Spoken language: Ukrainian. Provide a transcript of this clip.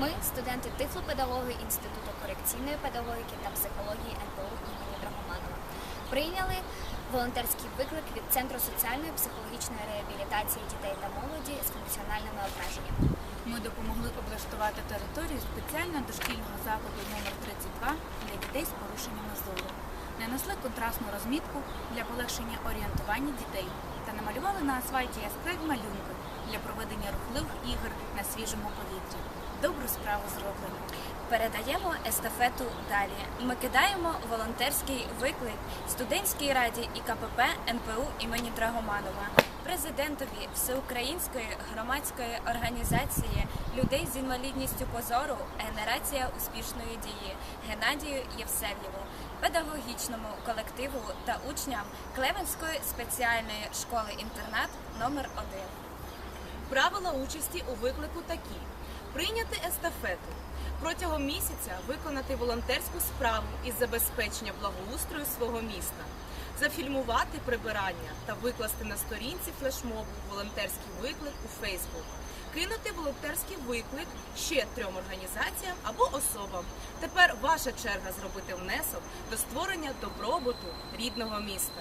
Ми, студенти тифлопедагоги Інституту корекційної педагогіки та психології НПУ імені Драгоманова, прийняли волонтерський виклик від Центру соціальної психологічної реабілітації дітей та молоді з функціональними обмеженнями. Ми допомогли облаштувати територію спеціально дошкільного закладу номер 32 для дітей з порушеннями зору. Нанесли контрастну розмітку для полегшення орієнтування дітей та намалювали на асфальті яскраві малюнки для проведення рухливих ігор на свіжому повітрі. Добру справу зроблено. Передаємо естафету далі. Ми кидаємо волонтерський виклик студентській раді і КПП НПУ імені Драгоманова, президентові Всеукраїнської громадської організації людей з інвалідністю позору Генерація успішної дії Геннадію Євсев'єву, педагогічному колективу та учням Клевенської спеціальної школи-інтернат номер 1 Правила участі у виклику такі: прийняти естафету, протягом місяця виконати волонтерську справу із забезпечення благоустрою свого міста, зафільмувати прибирання та викласти на сторінці флешмобу волонтерський виклик у Фейсбук, кинути волонтерський виклик ще трьом організаціям або особам. Тепер ваша черга зробити внесок до створення добробуту рідного міста.